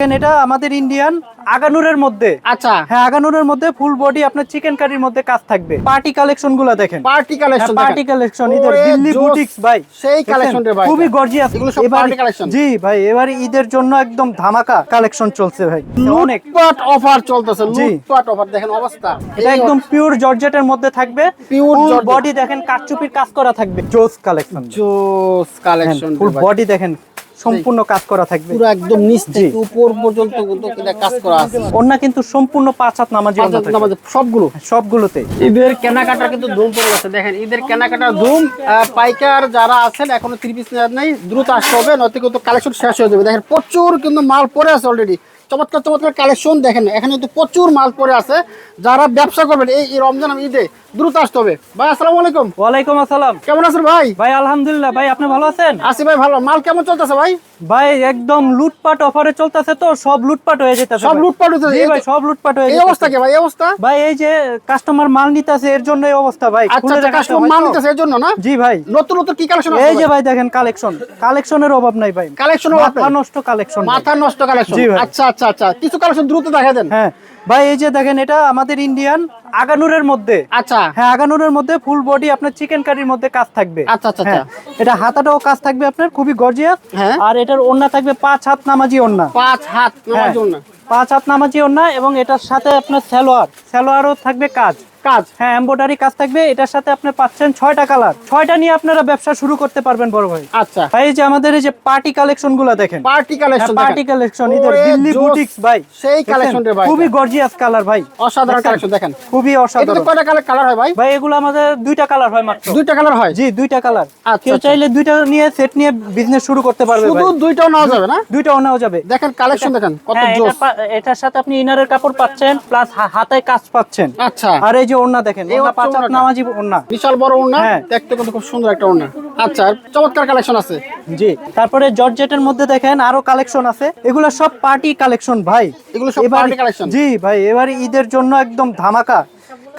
এটা আমাদের ইন্ডিয়ান আগানুরের মধ্যে। আচ্ছা। হ্যাঁ আগানুরের মধ্যে ফুল বডি আপনার চিকেন কারির মধ্যে কাজ থাকবে। পার্টি কালেকশনগুলো দেখেন। পার্টি কালেকশন পার্টি কালেকশন ইদের দিল্লি বুটিক্স ভাই। সেই collection রে ভাই। খুবই গর্জিয়াস এগুলো সব party collection। জি ভাই এবার ঈদের জন্য একদম ধামাকা কালেকশন চলছে ভাই। অনেক। লুটপাট অফার চলতেছে। লুটপাট অফার দেখেন অবস্থা। এটা একদম পিওর জর্জেটের মধ্যে থাকবে। বডি দেখেন কাঠচুপির কাজ করা থাকবে। জোস কালেকশন জোস কালেকশন ফুল বডি দেখেন সম্পূর্ণ কাজ করা থাকবে। পুরো একদম নিচ থেকে উপর পর্যন্ত কিন্তু কাজ করা আছে। ওন্না কিন্তু সম্পূর্ণ পাঁচ হাত নামাজি ওন্না। আমাদের সবগুলো? সবগুলোতে। ঈদের কেনাকাটা কিন্তু ধুম পড়ে গেছে দেখেন ঈদের কেনাকাটার ধুম আহ, পাইকার যারা আছেন এখনও থ্রি পিস নেওয়ার নেই দ্রুত আসতে হবে নয়তো কিন্তু কালেকশন শেষ হয়ে যাবে। দেখেন প্রচুর কিন্তু মাল পড়ে আছে অলরেডি চমৎকার চমৎকার কালেকশন দেখেন। এখানে কিন্তু প্রচুর মাল পড়ে আছে। যারা ব্যবসা করবেন এই রমজান ঈদে দ্রুত আসতে হবে। ভাই আসসালামু আলাইকুম। ওয়ালাইকুম আসসালাম। কেমন আছেন ভাই? ভাই আলহামদুলিল্লাহ। ভাই আপনি ভালো আছেন? আসি ভাই ভালো। মাল কেমন চলতেছে ভাই? ভাই একদম লুটপাট অফারে চলতেছে তো সব লুটপাট হয়ে যেতেছে সব লুটপাট হচ্ছে জি ভাই সব লুটপাট হয়ে এই অবস্থা কি ভাই এই অবস্থা? ভাই এই যে কাস্টমার মাল নিতেছে এর জন্য এই অবস্থা ভাই। আচ্ছা আচ্ছা কাস্টমার মাল তো। নিতেছে এর জন্য না? জি ভাই। নতুন নতুন কি কালেকশন আছে এই যে ভাই? দেখেন কালেকশন কালেকশনের অভাব নাই ভাই। কালেকশন মাথা নষ্ট কালেকশন মাথা নষ্ট কালেকশন আচ্ছা। আচ্ছা আচ্ছা কিছু কালেকশন দ্রুত দেখা দেন। হ্যাঁ ভাই এই যে দেখেন এটা আমাদের ইন্ডিয়ান আগানুরের মধ্যে। আচ্ছা। হ্যাঁ আগানুরের মধ্যে ফুল বডি আপনার চিকেন কারির মধ্যে কাজ থাকবে। আচ্ছা আচ্ছা হ্যাঁ আচ্ছা এটা হাতাটাও কাজ থাকবে আপনার খুবই গর্জিয়াস হ্যাঁ। আর এটার ওন্না থাকবে পাঁচ হাত নামাজি ওন্না পাঁচ হাত নামাজি ওন্না পাঁচ হাত নামাজি ওন্না এবং এটার সাথে আপনার সালোয়ার। সালোয়ারও থাকবে কাজ। কাজ। হ্যাঁ এমব্রয়ডারি কাজ থাকবে। এটার সাথে আপনি পাচ্ছেন ছয়টা কালার ছয়টা নিয়ে আপনারা ব্যবসা শুরু করতে পারবেন বড় ভাই। আচ্ছা। ভাই যে আমাদের এই যে পার্টি কালেকশনগুলো দেখেন। পার্টি কালেকশন পার্টি কালেকশন ইদের দিল্লি। বুটিক্স ভাই। সেই collection রে ভাই খুবই গর্জিয়াস কালার ভাই। অসাধারণ কালেকশন দেখেন। খুবই এটা অসাধারণ। কয়টা কালার কালার হয় ভাই? ভাই এগুলো আমাদের দুইটা কালার হয় মাত্র। দুইটা কালার হয়? জি দুইটা কালার আচ্ছা, কেউ আচ্ছা। চাইলে দুইটা নিয়ে সেট নিয়ে বিজনেস শুরু করতে পারবে ভাই। শুধু দুইটাও নেওয়া যাবে না? দুইটাও নেওয়া যাবে। দেখেন কালেকশন দেখেন কত হ্যাঁ জোস। এটার সাথে আপনি ইনারের কাপড় পাচ্ছেন প্লাস হাতায় কাজ পাচ্ছেন। আচ্ছা। আর এই যে ওড়না দেখেন ওড়না পাঁচ হাত নামাজি ওড়না। বিশাল বড় ওড়না হ্যাঁ। দেখতে কিন্তু খুব সুন্দর একটা ওড়না। আচ্ছা চমৎকার কালেকশন আছে। জি তারপরে জর্জেটের মধ্যে দেখেন আরও কালেকশন আছে। এগুলো সব পার্টি কালেকশন ভাই। এগুলো সব পার্টি কালেকশন জি ভাই এবারে ঈদের জন্য একদম ধামাকা।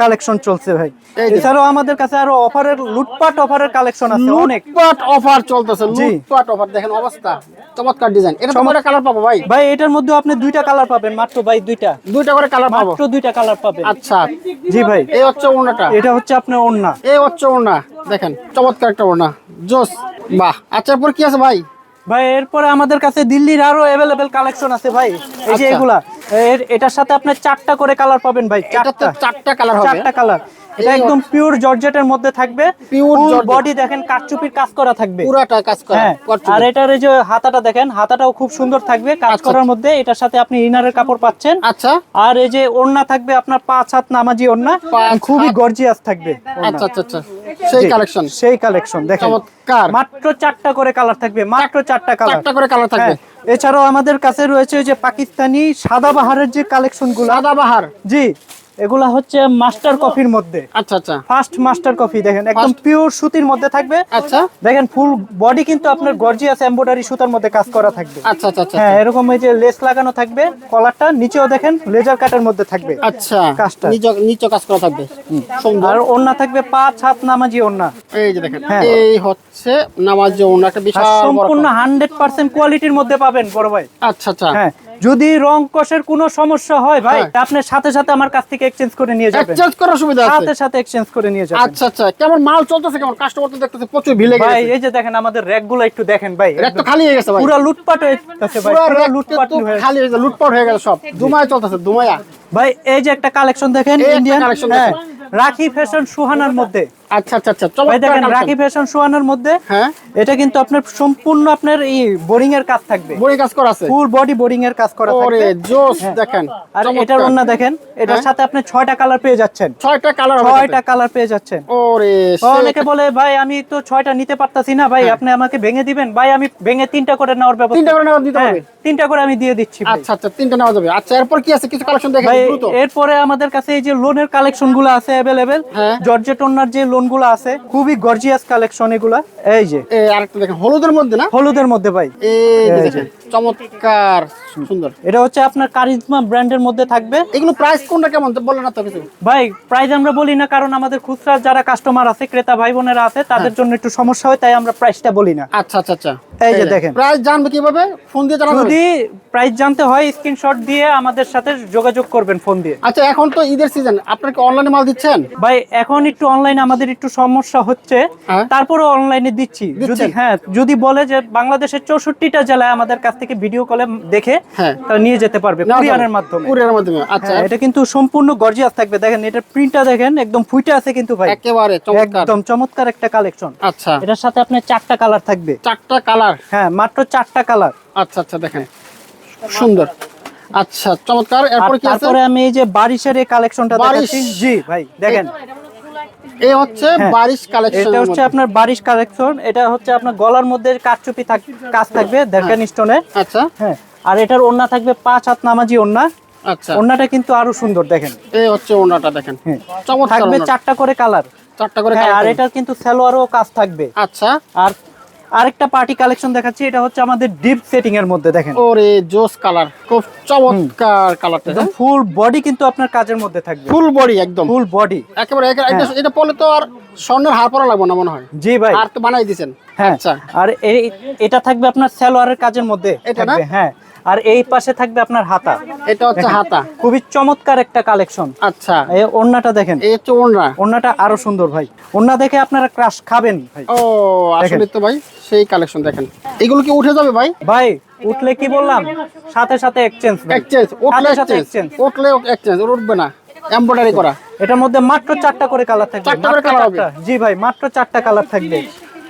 কালেকশন চলছে ভাই। এছাড়াও আমাদের কাছে আরও অফারের লুটপাট অফারের কালেকশন আছে অনেক। লুটপাট অফার চলতেছে লুটপাট অফার দেখেন অবস্থা। চমৎকার ডিজাইন এটা তো কয়টা কালার পাবো ভাই? ভাই এটার মধ্যে আপনি দুইটা কালার পাবেন মাত্র ভাই দুইটা। দুইটা করে কালার পাবো। মাত্র দুইটা কালার পাবেন। আচ্ছা। জি ভাই। এই হচ্ছে ওড়নাটা। এটা হচ্ছে আপনার ওড়না। এই হচ্ছে ওড়না। দেখেন চমৎকার একটা ওড়না। জোস। বাহ। আচ্ছা এরপর কি আছে ভাই? ভাই এরপরে আমাদের কাছে দিল্লির আরও অ্যাভেলেবেল কালেকশন আছে ভাই। এই যে আচ্ছা। এগুলা। এর এটার সাথে আপনি চারটা করে কালার পাবেন ভাই চারটা। চারটা কালার হবে। চারটা কালার এটা একদম পিওর জর্জেটের মধ্যে থাকবে। Georgette। বডি দেখেন কাজ করা থাকবে। পুরাটা কাজ করা হ্যাঁ। আর এটার এই যে হাতাটা দেখেন হাতাটাও খুব সুন্দর থাকবে কাজ আচ্ছা। করার মধ্যে। এটার সাথে আপনি ইনারের কাপড় পাচ্ছেন। আচ্ছা। আর এই যে ওড়না থাকবে আপনার পাঁচ হাত নামাজি ওড়না। খুবই গর্জিয়াস থাকবে আচ্ছা আচ্ছা আচ্ছা। সেই কালেকশন সেই কালেকশন দেখেন। চমৎকার। মাত্র চারটা করে কালার থাকবে মাত্র চারটা কালার চারটা করে কালার থাকবে। হ্যাঁ, এছাড়াও আমাদের কাছে রয়েছে যে পাকিস্তানি সাদা বাহারের যে কালেকশনগুলো। সাদা বাহার। জি। এগুলা হচ্ছে মাস্টার কফির মধ্যে। আচ্ছা আচ্ছা। ফার্স্ট মাস্টার কফি দেখেন একদম পিওর সুতির মধ্যে থাকবে। আচ্ছা। দেখেন ফুল বডি কিন্তু আপনার গর্জিয়াস এমব্রয়ডারি সুতার মধ্যে কাজ করা থাকবে। আচ্ছা আচ্ছা আচ্ছা হ্যাঁ এরকম এই যে লেস লাগানো থাকবে কলারটা নিচেও দেখেন লেজার কাটের মধ্যে থাকবে আচ্ছা কাজটা। নিচ নিচ কাজ করা থাকবে। সুন্দর। আর ওড়না থাকবে পাঁচ হাত নামাজি ওড়না। এই যে দেখেন হ্যাঁ। এই হচ্ছে নামাজ ওড়না একটা বিশাল সম্পূর্ণ হান্ড্রেড পার্সেন্ট কোয়ালিটির মধ্যে পাবেন বড় ভাই। আচ্ছা আচ্ছা। হ্যাঁ যদি রং কষের কোনো সমস্যা হয় ভাই আপনার আপনি সাথে সাথে আমার কাছ থেকে এক্সচেঞ্জ করে নিয়ে যাবেন। এক্সচেঞ্জ করার সুবিধা আছে। সাথে সাথে এক্সচেঞ্জ করে নিয়ে যাবেন। আচ্ছা আচ্ছা। কেমন মাল চলতেছে কেমন? কাস্টমার তো দেখতেছে প্রচুর ভিড় লেগে ভাই এই যে দেখেন আমাদের র্যাকগুলো একটু দেখেন ভাই। র‍্যাক তো খালি হয়ে গেছে ভাই। পুরো লুটপাট হয়ে গেছে ভাই পুরো লুটপাট হয়ে খালি হয়ে গেছে লুটপাট হয়ে গেল সব। দুমায় চলতেছে দুমায়া। ভাই এই যে একটা কালেকশন দেখেন ইন্ডিয়ান collection হ্যাঁ রাখি ফ্যাশন সুহানার মধ্যে। আচ্ছা আচ্ছা আচ্ছা ভাই দেখেন রাখি ফ্যাশন সুহানার মধ্যে হ্যাঁ। এটা কিন্তু আপনার সম্পূর্ণ আপনার এই বোরিং এর কাজ থাকবে। বড়ি কাজ করা আছে? ফুল বডি বোরিং এর কাজ করা থাকবে। ওরে জোস হ্যাঁ। দেখেন আর। এটার অন্য দেখেন এটার হ্যাঁ। সাথে আপনি ছয়টা কালার পেয়ে যাচ্ছেন। ছয়টা কালার হবে ছয়টা ছয়টা কালার পেয়ে যাচ্ছেন। ওরে অনেকে বলে ভাই আমি তো ছয়টা নিতে পারতাছি না। ভাই আপনি আমাকে ভেঙে দিবেন। ভাই আমি ভেঙে তিনটা করে নেওয়ার ব্যবস্থা তিনটা করে নেওয়া দিতে হ্যাঁ, হবে। তিনটা করে আমি দিয়ে দিচ্ছি আচ্ছা আচ্ছা তিনটা নেওয়া যাবে। আচ্ছা এরপর কি আছে? কিছু কালেকশন দেখেন। ভাই এরপরে আমাদের কাছে এই যে লোনের কালেকশনগুলো আছে অ্যাভেলেবেল হ্যাঁ। জর্জেট ওনার যে লোনগুলো আছে খুবই গর্জিয়াস কালেকশন এগুলা। এই যে। আরেকটা দেখেন হলুদের মধ্যে না? হলুদের মধ্যে ভাই। চমৎকার সুন্দর। এটা হচ্ছে আপনার কারিজমা ব্র্যান্ডের মধ্যে থাকবে। এগুলো প্রাইস কোনটা কেমন? না তো কিছু। ভাই প্রাইস আমরা বলি না কারণ আমাদের খুচরা যারা কাস্টমার আছে ক্রেতা ভাই বোনেরা আছে তাদের জন্য একটু সমস্যা হয় তাই আমরা প্রাইসটা বলি না। আচ্ছা আচ্ছা আচ্ছা। এই যে দেখেন। প্রাইস জানবে কীভাবে? ফোন দিয়ে জানাবেন। যদি প্রাইস জানতে হয় স্ক্রিনশট দিয়ে আমাদের সাথে যোগাযোগ করবেন ফোন দিয়ে। আচ্ছা এখন তো ঈদের সিজন আপনার কি অনলাইনে মাল দিচ্ছেন? ভাই এখন একটু অনলাইনে আমাদের একটু সমস্যা হচ্ছে। হ্যাঁ। তারপরে অনলাইনে দিচ্ছি। যদি হ্যাঁ যদি বলে যে বাংলাদেশের চৌষট্টিটা জেলায় আমাদের কাছ থেকে ভিডিও কলে দেখে হ্যাঁ। তারা নিয়ে যেতে পারবে কুরিয়ারের মাধ্যমে। কুরিয়ারের মাধ্যমে আচ্ছা। হ্যাঁ, এটা কিন্তু সম্পূর্ণ গর্জিয়াস থাকবে। দেখেন এটার প্রিন্টটা দেখেন একদম ফুইটে আছে কিন্তু ভাই। একেবারে চমৎকার। একদম চমৎকার একটা কালেকশন আচ্ছা। এটার সাথে আপনার চারটা কালার থাকবে। চারটা কালার হ্যাঁ মাত্র চারটা কালার আচ্ছা আচ্ছা দেখেন। সুন্দর। আচ্ছা চমৎকার। এরপর কি আছে? তারপরে আমি এই যে বারিশের এই কালেকশনটা দেখাচ্ছি। জি ভাই দেখেন। এই হচ্ছে হ্যাঁ। বারিশ কালেকশন এটা হচ্ছে আপনার বারিশ কালেকশন এটা হচ্ছে আপনার গলার মধ্যে কারচুপি থাক কাজ থাকবে দেখেন স্টোনের আচ্ছা। হ্যাঁ আর এটার ওন্না থাকবে পাঁচ হাত নামাজি ওন্না আচ্ছা। ওন্নাটা কিন্তু আরও সুন্দর দেখেন। এই হচ্ছে ওনাটা দেখেন। হ্যাঁ চমৎকার থাকবে চারটা করে কালার। চারটা করে হ্যাঁ আর। এটার কিন্তু সালোয়ারও কাজ থাকবে। আচ্ছা। আর আরেকটা পার্টি কালেকশন দেখাচ্ছি এটা হচ্ছে আমাদের ডিপ সেটিং এর মধ্যে দেখেন। ওরে জোস কালার খুব চমৎকার কালারটা একদম ফুল বডি কিন্তু আপনার কাজের মধ্যে থাকবে। ফুল বডি একদম। ফুল বডি একেবারে হ্যাঁ। এটা- এটা পড়লে তো আর স্বর্ণের হার পরা লাগবে না মনে হয়। জি ভাই। আর তো বানাই দিয়েছেন। হ্যাঁ। আচ্ছা। আর এই- এটা থাকবে আপনার সালোয়ারের কাজের মধ্যে এটা না? হ্যাঁ। আর এই পাশে থাকবে আপনার হাতা। এটা হচ্ছে হাতা। খুবই চমৎকার একটা কালেকশন। আচ্ছা। এই ওন্নাটা দেখেন। এই হচ্ছে ওড়না। ওন্নাটা আরও সুন্দর ভাই। ওন্না দেখে আপনারা ক্রাশ খাবেন ভাই। ও আসলে তো ভাই সেই কালেকশন দেখেন। এগুলো কি উঠে যাবে ভাই? ভাই উঠলে কি বললাম? সাথে সাথে এক্সচেঞ্জ এক্সচেঞ্জ উঠলে সাথে এক্সচেঞ্জ উঠলে এক্সচেঞ্জ উঠবে না। এমব্রয়ডারি করা। এটার মধ্যে মাত্র চারটা করে কালার থাকবে। চারটা করে colour হবে? জি ভাই মাত্র চারটা কালার থাকবে।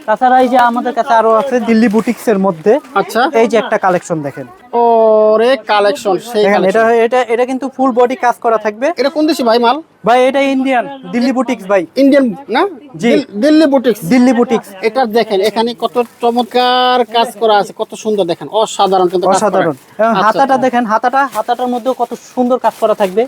তাছাড়া এই যে আমাদের কাছে আরও আছে দিল্লি বুটিক্স এর মধ্যে। আচ্ছা। এই যে একটা কালেকশন দেখেন। ওরে কালেকশন সেই এটা এটা এটা কিন্তু ফুল বডি কাজ করা থাকবে। এটা কোন দেশি ভাই মাল? ভাই এটা ইন্ডিয়ান দিল্লি বুটিক্স ভাই। ইন্ডিয়ান না? জি। দিল্লি বুটিক্স। দিল্লি বুটিক্স। এটা দেখেন এখানে কত চমৎকার কাজ করা আছে কত সুন্দর দেখেন অসাধারণ কিন্তু অসাধারণ। আচ্ছা, হাতাটা দেখেন হাতাটা হাতাটার মধ্যেও কত সুন্দর কাজ করা থাকবে।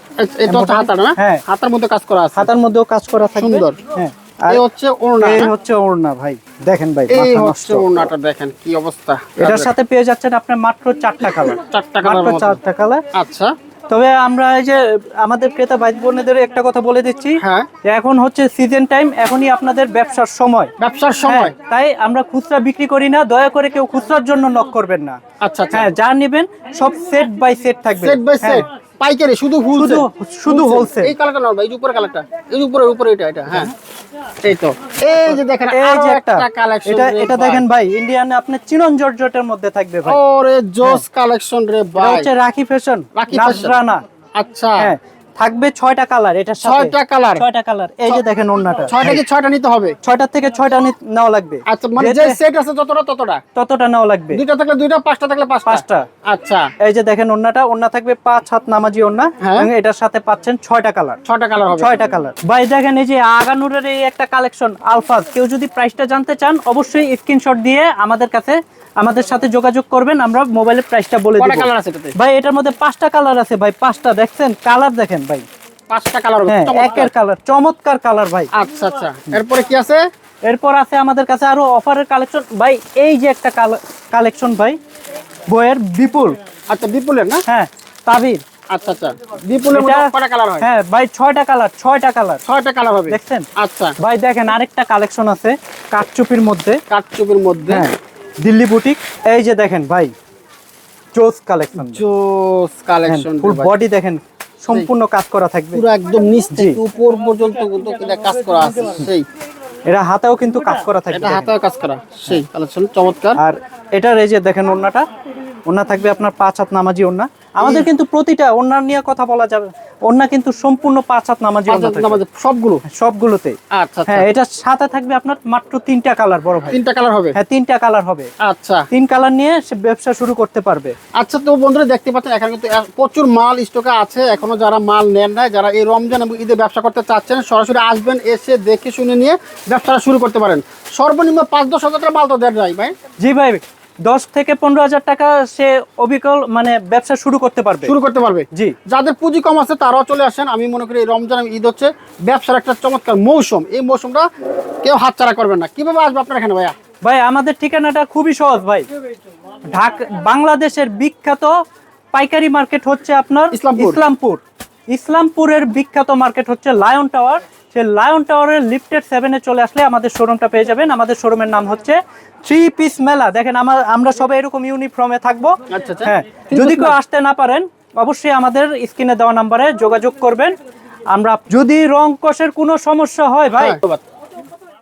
এটা হাতাটা না? হ্যাঁ। হাতার মধ্যে কাজ করা আছে। হাতার মধ্যেও কাজ করা থাকবে। সুন্দর। হ্যাঁ। আর হচ্ছে ওড়না এই হচ্ছে ওড়না ভাই। দেখেন ভাই এই হচ্ছে ওড়নাটা দেখেন কি অবস্থা। এটার সাথে পেয়ে যাচ্ছেন আপনার মাত্র চারটা কালার। চারটা কালার মাত্র চারটা কালার। আচ্ছা। তবে আমরা এই যে আমাদের ক্রেতা ভাই বোনেদের একটা কথা বলে দিচ্ছি। হ্যাঁ। এখন হচ্ছে সিজন টাইম এখনই আপনাদের ব্যবসার সময়। ব্যবসার সময়। হ্যাঁ, তাই আমরা খুচরা বিক্রি করি না দয়া করে কেউ খুচরার জন্য নক করবেন না। আচ্ছা আচ্ছা। হ্যাঁ যা নেবেন সব সেট বাই সেট থাকবে। সেট বাই হ্যাঁ। সেট পাইকারি শুধু শুধু শুধু হোলসেল এই কালারটা না এই যে উপরে কালারটা। এই উপরে উপরে এটা এটা হ্যাঁ। এই তো। এই যে দেখেন এই যে একটা। একটা কালেকশন এটা এটা দেখেন ভাই ইন্ডিয়ান আপনি চিনন জর্জটের মধ্যে থাকবে ভাই। ওরে জোস কালেকশন রে এটা হচ্ছে রাখি ফ্যাশন রাখি। আচ্ছা। হ্যাঁ থাকবে ছয়টা কালার সাথে। ছয়টা কালার ছয়টা কালার এই যে দেখেন ওন্নাটা ছয়টা কি ছয়টা নিতে হবে? ছয়টার থেকে ছয়টা নেওয়া লাগবে। আচ্ছা মানে যে সেট আছে যতটা ততটা? ততটা নেওয়া লাগবে। দুইটা থাকলে দুইটা পাঁচটা থাকলে পাঁচটা। পাঁচটা। আচ্ছা। এই যে দেখেন ওন্নাটা ওন্না থাকবে পাঁচ হাত নামাজি ওন্না হ্যাঁ। এবং এটার সাথে পাচ্ছেন ছয়টা কালার ছয়টা কালার হবে। ছয়টা কালার ভাই দেখেন এই যে আগানুরের এই একটা কালেকশন আলফাজ কেউ যদি প্রাইসটা জানতে চান অবশ্যই স্ক্রিনশট দিয়ে আমাদের কাছে আমাদের সাথে যোগাযোগ করবেন আমরা মোবাইলের প্রাইসটা বলে দিব। কালার আছে ভাই এটার মধ্যে পাঁচটা কালার আছে ভাই পাঁচটা দেখছেন? কালার দেখেন ভাই। পাঁচটা কালার হ্যাঁ একের কালার চমৎকার কালার ভাই। আচ্ছা আচ্ছা। এরপরে কি আছে? এরপর আছে আমাদের কাছে আরও অফারের কালেকশন ভাই এই যে একটা কালেকশন ভাই বইয়ের বিপুল। আচ্ছা বিপুলের না? হ্যাঁ তাবির। আচ্ছা আচ্ছা। বিপুলের মধ্যে কয়টা কালার হয়? হ্যাঁ ভাই ছয়টা কালার ছয়টা কালার ছয়টা কালার হবে। দেখছেন? আচ্ছা। ভাই দেখেন আরেকটা কালেকশন আছে কাঠচুপির মধ্যে। কাঠচুপির মধ্যে। হ্যাঁ। দিল্লি বুটিক। এই যে দেখেন ভাই জোস কালেকশন জোস কালেকশন ফুল বডি দেখেন সম্পূর্ণ কাজ করা থাকবে। পুরো একদম নিচ থেকে উপর পর্যন্ত এটা কাজ করা আছে সেই। এরা হাতেও কিন্তু কাজ করা থাকবে। এটা। হাতেও কাজ করা সেই কালেকশন চমৎকার। আর এটার এই যে দেখেন ওন্নাটা ওন্না থাকবে আপনার পাঁচ হাত নামাজি ওন্না। আমাদের কিন্তু প্রতিটা ওন্নার নিয়ে কথা বলা যাবে। ওন্না কিন্তু সম্পূর্ণ পাঁচ হাত নামাজি সবগুলো? সবগুলোতে। আচ্ছা আচ্ছা। হ্যাঁ এটার সাথে থাকবে আপনার মাত্র তিনটা কালার বড় ভাই। তিনটা কালার হবে? হ্যাঁ তিনটা কালার হবে। আচ্ছা। তিন কালার নিয়ে সে ব্যবসা শুরু করতে পারবে। আচ্ছা তো বন্ধুরা দেখতে পাচ্ছেন এখানে কিন্তু প্রচুর মাল স্টকে আছে। এখনও যারা মাল নেন নাই যারা এই রমজান এবং ঈদে ব্যবসা করতে চাচ্ছেন সরাসরি আসবেন এসে দেখে শুনে নিয়ে ব্যবসাটা শুরু করতে পারেন। সর্বনিম্ন পাঁচ দশ হাজার টাকা মাল তো দেন যায় ভাই। জি ভাই দশ থেকে পনেরো হাজার টাকা সে অবিকল মানে ব্যবসা শুরু করতে পারবে। শুরু করতে পারবে। জি। যাদের পুঁজি কম আছে তারাও চলে আসেন। আমি মনে করি রমজান ঈদ হচ্ছে ব্যবসার একটা চমৎকার মৌসুম। এই মৌসুমটা কেউ হাতছাড়া করবেন না। কীভাবে আসবে আপনার এখানে ভাইয়া? ভাই আমাদের ঠিকানাটা খুবই সহজ ভাই। ঢাক বাংলাদেশের বিখ্যাত পাইকারি মার্কেট হচ্ছে আপনার ইসলামপুর। ইসলামপুর। ইসলামপুরের বিখ্যাত মার্কেট হচ্ছে লায়ন টাওয়ার। সেই লায়ন টাওয়ারের লিফটেড সেভেনে চলে আসলে আমাদের শোরুমটা পেয়ে যাবেন আমাদের শোরুমের নাম হচ্ছে থ্রি পিস মেলা দেখেন আমার আমরা সবাই এরকম ইউনিফর্মে থাকব আচ্ছা, আচ্ছা। হ্যাঁ যদি কেউ আসতে না পারেন অবশ্যই আমাদের স্ক্রিনে দেওয়া নাম্বারে যোগাযোগ করবেন আমরা যদি রং কষের কোনো সমস্যা হয় ভাই।